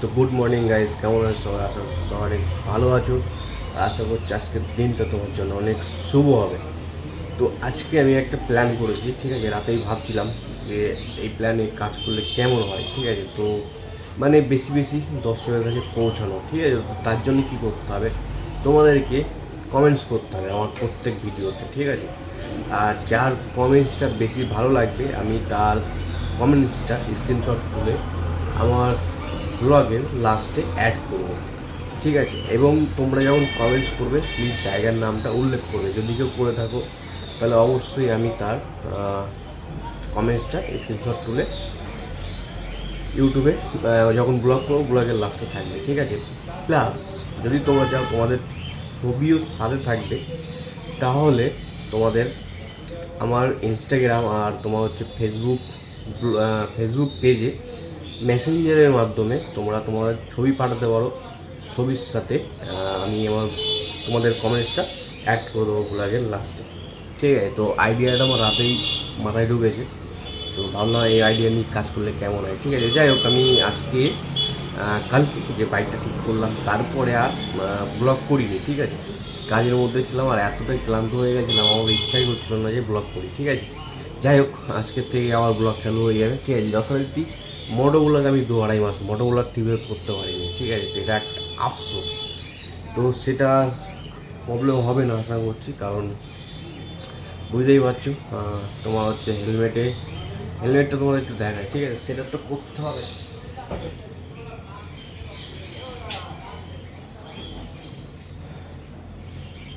তো good morning guys কেমন আছো? সবাই? আশা করছি অনেক ভালো আছো। আশা করছি আজকের দিনটা তোমার জন্য অনেক শুভ হবে। তো আজকে আমি একটা প্ল্যান করেছি, ঠিক আছে? রাতেই ভাবছিলাম যে এই প্ল্যানে কাজ করলে কেমন হয়, ঠিক আছে? তো মানে বেশি বেশি দর্শকের কাছে পৌঁছানো, ঠিক আছে? তার জন্য কী করতে হবে? তোমাদেরকে কমেন্টস করতে হবে আমার প্রত্যেক ভিডিওতে, ঠিক আছে? আর যার কমেন্টসটা বেশি ভালো লাগবে, আমি তার কমেন্টসটা স্ক্রিনশট তুলে আমার ব্লগের লাস্টে অ্যাড করব। ঠিক আছে? এবং তোমরা যখন কমেন্টস করবে প্লিজ জায়গার নামটা উল্লেখ করবে। যদি কেউ করে থাকো, তাহলে অবশ্যই আমি তার কমেন্টসটা স্ক্রিনশট তুলে ইউটিউবে যখন ব্লগ করব ব্লগের লাস্টে থাকবে। ঠিক আছে? প্লাস যদি তোমরা যাও তোমাদের ছবিও সাথে থাকবে, তাহলে তোমাদের আমার ইনস্টাগ্রাম আর তোমার হচ্ছে ফেসবুক ফেসবুক পেজে মেসেঞ্জারের মাধ্যমে তোমরা তোমাদের ছবি পাঠাতে পারো ছবির সাথে। আমি আমার, তোমাদের কমেন্টসটা অ্যাড করে দেবো ব্লগের লাস্টে ঠিক আছে? তো আইডিয়াটা আমার রাতেই মাথায় ঢুকেছে। তো ভাবলাম এই আইডিয়া নিয়ে কাজ করলে কেমন হয়? ঠিক আছে? যাই হোক, আমি আজকে কালকে যে বাইকটা ঠিক করলাম, তারপরে আর ব্লগ করিনি, ঠিক আছে? কাজের মধ্যে ছিলাম আর এতটাই ক্লান্ত হয়ে গেছিলাম, আমার ইচ্ছাই করছিল না যে ব্লগ করি, ঠিক আছে? যাই হোক আজকের থেকে আবার ব্লগ চালু হয়ে যাবে। ঠিক আছে? যথারীতি মোটো আমি দু আড়াই মাস মোটো ব্লগ টিভিতে করতে পারিনি, ঠিক আছে? এটা একটা আফসোস। তো সেটা প্রবলেম হবে না, আশা করছি, কারণ বুঝতেই পারছ তোমার হচ্ছে হেলমেটে হেলমেটটা তোমার একটু দেখায় ঠিক আছে? সেটা তো করতে হবে।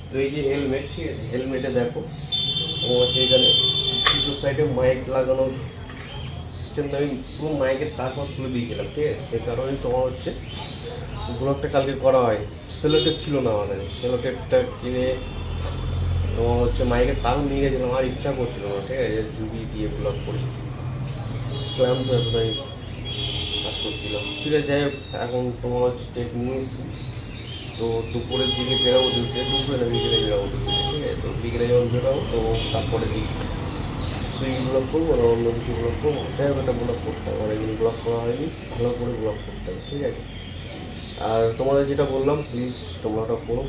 তো এই যে হেলমেট ঠিক আছে? হেলমেটে দেখো, ও হচ্ছে এখানে সাইডে মাইক লাগানো সিস্টেমটা আমি পুরো মাইকের তারপর তুলে দিয়েছিলাম, ঠিক আছে? সে কারণে তোমার হচ্ছে ব্লগটা কালকে করা হয়। সেলোটেপ ছিল না আমাদের। সেলোটেপটা কিনে তোমার হচ্ছে মাইকের তারও নিয়ে গেছিলাম, আর ইচ্ছা করছিল না, ঠিক আছে? জুগি দিয়ে ব্লগ করি। ক্লান্ত এতটাই কাজ করছিলাম। ঠিক আছে, যাই হোক, এখন তোমার হচ্ছে টেক নিয়ে এসেছি তো দুপুরের দিকে বেরোবো, দুপুরে দুপুরে বিকেলে বেরোবো ঠিক আছে? তো বিকেলে যখন বেরোবো, তো তারপরে দিই সুইং ব্লগ করব না অন্য কিছু ব্লগ করব। যাই হোক একটা ব্লগ করতে হবে অনেকদিন ব্লগ করা হয়নি। ভালো করে ব্লগ করতে হবে, ঠিক আছে? আর তোমাদের যেটা বললাম প্লিজ তোমরা ওটা করো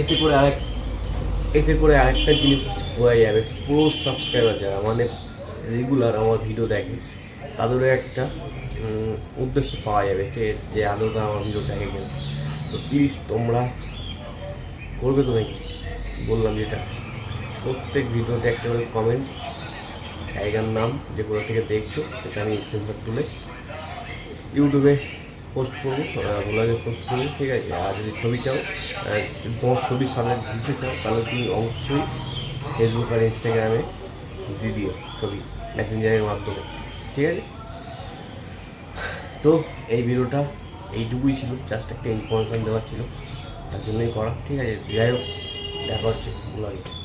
এতে করে আরেক, এতে করে আরেকটা জিনিস বোঝা যাবে, পুরো সাবস্ক্রাইবার যারা মানে রেগুলার আমার ভিডিও দেখে, তাদেরও একটা উদ্দেশ্য পাওয়া যাবে যে যে আদৌ আমার ভিডিও দেখে কিনা। তো প্লিজ তোমরা করবে তো নাকি? বললাম যেটা। প্রত্যেক ভিডিওতে একটা করে কমেন্টস জায়গার নাম যেগুলো থেকে দেখছ, সেটা আমি স্ক্রিনশট তুলে ইউটিউবে পোস্ট করব ব্লগে পোস্ট করব, ঠিক আছে? আর যদি ছবি চাও তোমার ছবির সামনে দিতে চাও, তাহলে তুমি অবশ্যই ফেসবুক আর ইনস্টাগ্রামে দিয়ে দিও ছবি মেসেঞ্জারের মাধ্যমে, ঠিক আছে? তো এই ভিডিওটা এইটুকুই ছিল জাস্ট একটা ইনফরমেশন দেওয়ার ছিল। তার জন্যই করা। ঠিক আছে, যাই হোক, দেখা হচ্ছে। ব্লগে